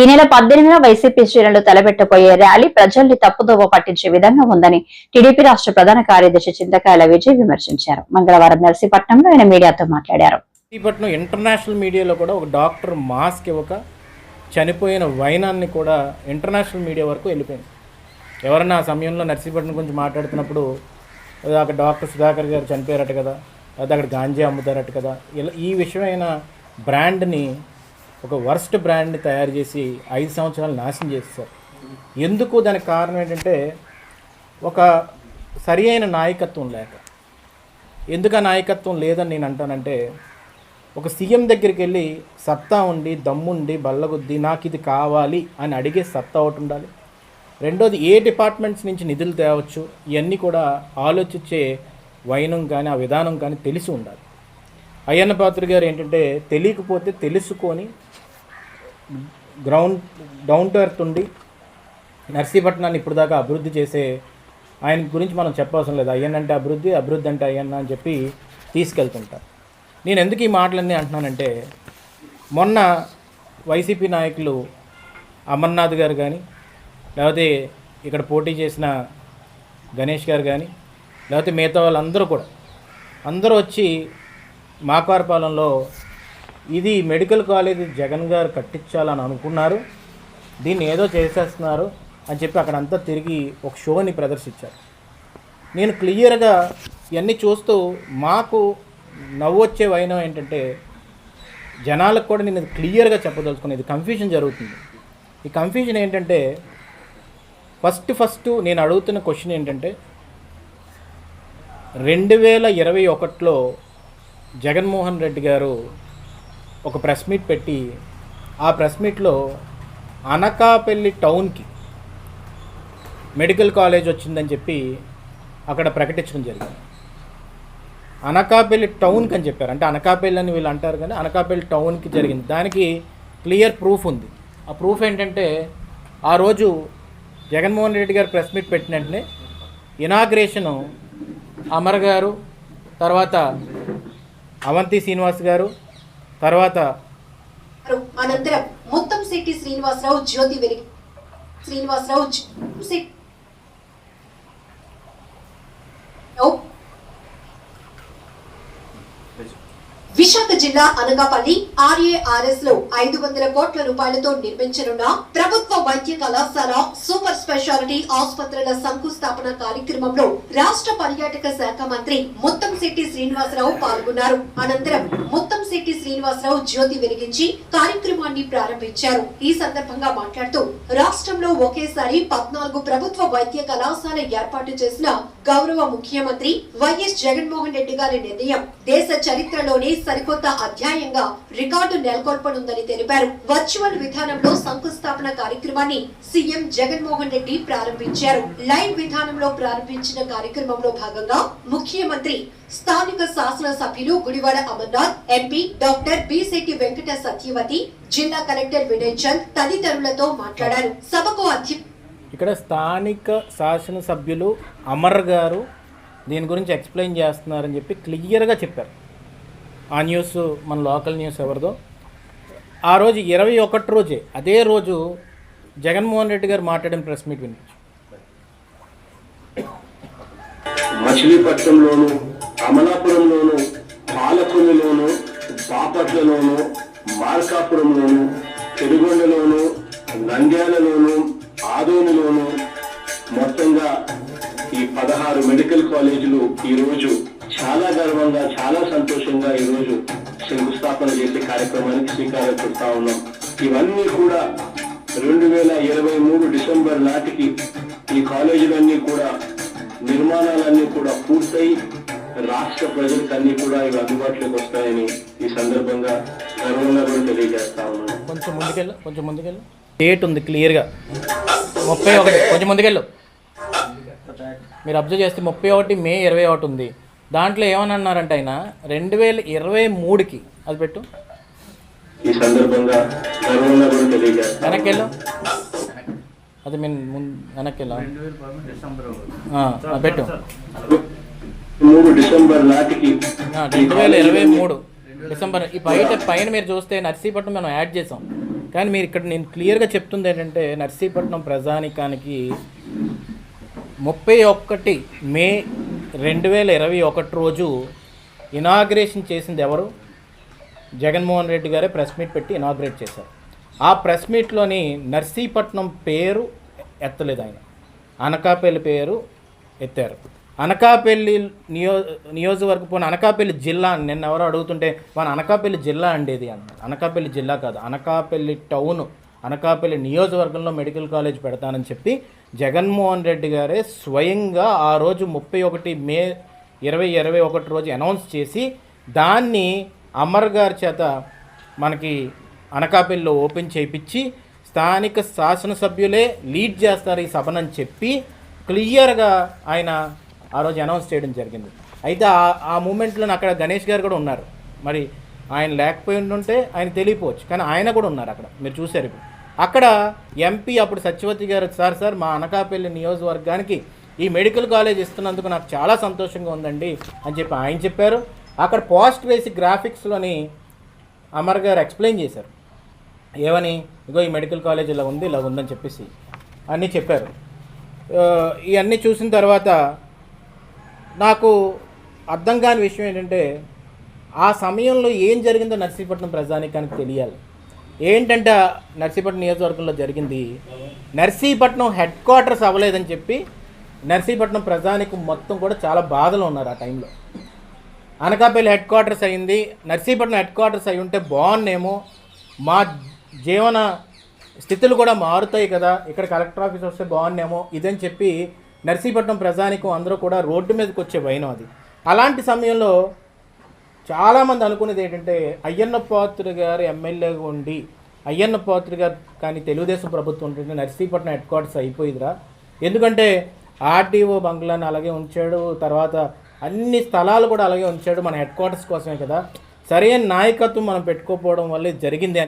ఈ నెల పద్దెనిమిదిన వైసీపీ శ్రేణులు తలబెట్టబోయే ర్యాలీ ప్రజల్ని తప్పుదోవ పట్టించే విధంగా ఉందని టీడీపీ రాష్ట్ర ప్రధాన కార్యదర్శి చింతకాయల విజయ్ విమర్శించారు. మంగళవారం నర్సీపట్నంలో ఆయన మీడియాతో మాట్లాడారు. విశాఖపట్నం ఇంటర్నేషనల్ మీడియాలో కూడా ఒక డాక్టర్ మాస్క్ ఇవ్వక చనిపోయిన వైనాన్ని కూడా ఇంటర్నేషనల్ మీడియా వరకు వెళ్ళిపోయింది. ఎవరన్నా ఆ సమయంలో నర్సీపట్నం గురించి మాట్లాడుతున్నప్పుడు అక్కడ డాక్టర్ సుధాకర్ గారు చనిపోయారట కదా అది అక్కడ గాంజా అమ్ముతారట కదా ఇలా ఈ విషయమైన బ్రాండ్ని ఒక వర్స్ట్ బ్రాండ్ని తయారు చేసి ఐదు సంవత్సరాలు నాశనం చేస్తారు. ఎందుకు? దానికి కారణం ఏంటంటే ఒక సరి అయిన నాయకత్వం లేక. ఎందుకు ఆ నాయకత్వం లేదని నేను అంటానంటే ఒక సీఎం దగ్గరికి వెళ్ళి సత్తా ఉండి దమ్ముండి బల్లగుద్ది నాకు ఇది కావాలి అని అడిగే సత్తా ఒకటి ఉండాలి. రెండోది ఏ డిపార్ట్మెంట్స్ నుంచి నిధులు తేవచ్చు? ఇవన్నీ కూడా ఆలోచించే వైనం కానీ ఆ విధానం కానీ తెలిసి ఉండాలి. అయ్యన్న పాత్ర గారు ఏంటంటే తెలియకపోతే తెలుసుకొని గ్రౌండ్ డౌన్ టు ఎర్త్ ఉండి నర్సీపట్నాన్ని ఇప్పుడు దాకా అభివృద్ధి చేసే ఆయన గురించి మనం చెప్పవసరం లేదు. అయ్యన్న అంటే అభివృద్ధి అభివృద్ధి అంటే అయ్యన్న అని చెప్పి తీసుకెళ్తుంటారు నేను ఎందుకు ఈ మాటలన్నీ అంటున్నానంటే మొన్న వైసీపీ నాయకులు అమర్నాథ్ గారు కానీ లేకపోతే ఇక్కడ పోటీ చేసిన గణేష్ గారు కానీ లేకపోతే మిగతా వాళ్ళందరూ కూడా అందరూ వచ్చి మాకారపాలెంలో ఇది మెడికల్ కాలేజ్ జగన్ గారు కట్టించాలని అనుకున్నారు. దీన్ని ఏదో చేసేస్తున్నారు అని చెప్పి అక్కడంతా తిరిగి ఒక షోని ప్రదర్శించారు. నేను క్లియర్గా ఇవన్నీ చూస్తూ మాకు నవ్వొచ్చే వైనం ఏంటంటే జనాలకు కూడా నేను ఇది క్లియర్గా చెప్పదలుచుకునేది కన్ఫ్యూజన్ జరుగుతుంది. ఈ కన్ఫ్యూజన్ ఏంటంటే ఫస్ట్ ఫస్ట్ నేను అడుగుతున్న క్వశ్చన్ ఏంటంటే రెండు వేల ఇరవై ఒకటిలో జగన్మోహన్ రెడ్డి గారు ఒక ప్రెస్ మీట్ పెట్టి ఆ ప్రెస్ మీట్లో అనకాపల్లి టౌన్కి మెడికల్ కాలేజ్ వచ్చిందని చెప్పి అక్కడ ప్రకటించడం జరిగింది. అనకాపల్లి టౌన్కి అని చెప్పారు. అంటే అనకాపల్లి అని వీళ్ళు అంటారు కానీ అనకాపల్లి టౌన్కి జరిగింది. దానికి క్లియర్ ప్రూఫ్ ఉంది. ఆ ప్రూఫ్ ఏంటంటే ఆ రోజు జగన్మోహన్ రెడ్డి గారు ప్రెస్ మీట్ పెట్టిన వెంటనే ఇనాగ్రేషను అమర్ గారు తర్వాత అవంతి శ్రీనివాస్ గారు తర్వాత అనంతరం మొత్తం శెట్టి శ్రీనివాసరావు జ్యోతి వెలిగి శ్రీనివాసరావు విశాఖ జిల్లా అనగాపల్లి ఆర్ఏఆర్ఎస్లో ఐదు వందల కోట్ల రూపాయలతో నిర్మించనున్న ప్రభుత్వ వైద్య కళాశాల సూపర్ స్పెషాలిటీ ఆసుపత్రుల శంకుస్థాపన కార్యక్రమంలో రాష్ట్ర పర్యాటక శాఖ మంత్రి ముత్తంశెట్టి శ్రీనివాసరావు పాల్గొన్నారు. అనంతరం ముత్తంశెట్టి శ్రీనివాసరావు జ్యోతి వెలిగించి కార్యక్రమాన్ని ప్రారంభించారు. ఈ సందర్భంగా మాట్లాడుతూ రాష్ట్రంలో ఒకేసారి పద్నాలుగు ప్రభుత్వ వైద్య కళాశాల ఏర్పాటు చేసిన గౌరవ ముఖ్యమంత్రి వైఎస్ జగన్మోహన్ రెడ్డి గారి నిర్ణయం దేశ చరిత్రలోనే సరి సరికొత్త అధ్యాయంగా రికార్డు నెలకొల్పనుందని తెలిపారు. వర్చువల్ విధానంలో శంకుస్థాపన కార్యక్రమాన్ని సీఎం జగన్మోహన్ రెడ్డి ప్రారంభించారు. లైవ్ విధానంలో ప్రారంభించిన కార్యక్రమంలో భాగంగా ముఖ్యమంత్రి స్థానిక శాసన సభ్యులు గుడివాడ అమర్నాథ్ ఎంపీ డాక్టర్ బిశెట్టి వెంకట సత్యవతి జిల్లా కలెక్టర్ వినయ్ చంద్ తదితరులతో మాట్లాడారు. సభకు అధ్యక్ష ఇక్కడ స్థానిక శాసనసభ్యులు అమర్ గారు దీని గురించి ఎక్స్ప్లెయిన్ చేస్తున్నారని చెప్పి క్లియర్గా చెప్పారు. ఆ న్యూస్ మన లోకల్ న్యూస్ ఎవరిదో. ఆ రోజు ఇరవై ఒకటి రోజే అదే రోజు జగన్మోహన్ రెడ్డి గారు మాట్లాడిన ప్రెస్ మీట్ వినిపించు. మచిలీపట్నంలోను అమలాపురంలోను పాలకొల్లులోను బాపట్లలోను మార్కాపురంలోను పెరుగొండలోను నంద్యాలలోను ఆదోనిలోను మొత్తంగా ఈ పదహారు మెడికల్ కాలేజీలు ఈరోజు చాలా గర్వంగా చాలా సంతోషంగా ఈరోజు శంకుస్థాపన చేసే కార్యక్రమానికి శ్రీకారం చుడతా ఉన్నాం. ఇవన్నీ కూడా రెండు వేల ఇరవై మూడు డిసెంబర్ నాటికి ఈ కాలేజీలన్నీ కూడా నిర్మాణాలన్నీ కూడా పూర్తయి రాష్ట్ర ప్రజలకు అన్ని కూడా ఇవి అందుబాటులోకి వస్తాయని ఈ సందర్భంగా గర్వంగా కూడా తెలియజేస్తా ఉన్నాను కొంచెం ముందుకెళ్ళు కొంచెం ముందుకెళ్ళు. డేట్ ఉంది క్లియర్గా ముప్పై ఒకటి కొంచెం ముందుకెళ్ళు. మీరు అబ్జర్వ్ చేస్తే ముప్పై ఒకటి మే ఇరవై ఒకటి ఉంది. దాంట్లో ఏమని అన్నారంటే ఆయన రెండు వేల ఇరవై మూడుకి అది పెట్టు. ఈ సందర్భంగా గర్వంగా కూడా తెలియజేస్తాను. వెనక్కి వెళ్ళు అది మేము ముందు వెనక్కి వెళ్ళా ఆ, ఆ, పెట్టు. రెండు వేల ఇరవై మూడు. డిసెంబర్ ఈ బయట పైన మీరు చూస్తే నర్సీపట్నం మనం యాడ్ చేసాం. కానీ మీరు ఇక్కడ నేను క్లియర్గా చెప్తుంది ఏంటంటే నర్సీపట్నం ప్రజానికానికి ముప్పై ఒకటి మే రెండు వేల ఇరవై ఒకటి రోజు ఇనాగ్రేషన్ చేసింది ఎవరు? జగన్మోహన్ రెడ్డి గారే ప్రెస్ మీట్ పెట్టి ఇనాగ్రేట్ చేశారు. ఆ ప్రెస్ మీట్లోని నర్సీపట్నం పేరు ఎత్తలేదు ఆయన. అనకాపల్లి పేరు ఎత్తారు. అనకాపల్లి నియో నియోజకవర్గం అనకాపల్లి జిల్లా నిన్న ఎవరో అడుగుతుంటే మన అనకాపల్లి జిల్లా అండేది అన్న అనకాపల్లి జిల్లా కాదు అనకాపల్లి టౌన్ అనకాపల్లి నియోజకవర్గంలో మెడికల్ కాలేజ్ పెడతానని చెప్పి జగన్మోహన్ రెడ్డి గారే స్వయంగా ఆ రోజు ముప్పై ఒకటి మే ఇరవై ఇరవై ఒకటి రోజు అనౌన్స్ చేసి దాన్ని అమర్ గారి చేత మనకి అనకాపల్లిలో ఓపెన్ చేయించి స్థానిక శాసనసభ్యులే లీడ్ చేస్తారు ఈ సభనని చెప్పి క్లియర్గా ఆయన ఆ రోజు అనౌన్స్ చేయడం జరిగింది. అయితే ఆ ఆ మూమెంట్లో అక్కడ గణేష్ గారు కూడా ఉన్నారు. మరి ఆయన లేకపోయి ఉంటే ఆయన తెలియపోవచ్చు. కానీ ఆయన కూడా ఉన్నారు అక్కడ. మీరు చూశారు ఇప్పుడు. అక్కడ ఎంపీ అప్పుడు సత్యవతి గారు సార్ సార్ మా అనకాపల్లి నియోజకవర్గానికి ఈ మెడికల్ కాలేజ్ ఇస్తున్నందుకు నాకు చాలా సంతోషంగా ఉందండి అని చెప్పి ఆయన చెప్పారు. అక్కడ పోస్ట్ వేసి గ్రాఫిక్స్లోని అమర్ గారు ఎక్స్ప్లెయిన్ చేశారు. ఏమని? ఇగో ఈ మెడికల్ కాలేజ్ ఇలా ఉంది ఇలా ఉందని చెప్పేసి అన్నీ చెప్పారు. ఇవన్నీ చూసిన తర్వాత నాకు అర్థం కాని విషయం ఏంటంటే ఆ సమయంలో ఏం జరిగిందో నర్సీపట్నం ప్రజానికానికి తెలియాలి. ఏంటంటే నర్సీపట్నం నియోజకవర్గంలో జరిగింది. నర్సీపట్నం హెడ్ క్వార్టర్స్ అవ్వలేదని చెప్పి నర్సీపట్నం ప్రజానికి మొత్తం కూడా చాలా బాధలు ఉన్నారు ఆ టైంలో. అనకాపల్లి హెడ్ క్వార్టర్స్ అయింది. నర్సీపట్నం హెడ్ క్వార్టర్స్ అయి ఉంటే బాగున్నేమో మా జీవన స్థితులు కూడా మారుతాయి కదా. ఇక్కడ కలెక్టర్ ఆఫీస్ వస్తే బాగున్నేమో ఇదని చెప్పి నర్సీపట్నం ప్రజానికం అందరూ కూడా రోడ్డు మీదకి వచ్చే వైనం అది. అలాంటి సమయంలో చాలామంది అనుకునేది ఏంటంటే అయ్యన్న పాత్ర గారు ఎమ్మెల్యేగా ఉండి అయ్యన్న పాత్ర గారు కానీ తెలుగుదేశం ప్రభుత్వం ఉంటుంటే నర్సీపట్నం హెడ్ క్వార్టర్స్ అయిపోయిదిరా. ఎందుకంటే ఆర్టీఓ బంగ్లాని అలాగే ఉంచాడు తర్వాత అన్ని స్థలాలు కూడా అలాగే ఉంచాడు మన హెడ్ క్వార్టర్స్ కోసమే కదా. సరైన నాయకత్వం మనం పెట్టుకోకపోవడం వల్లే జరిగింది అని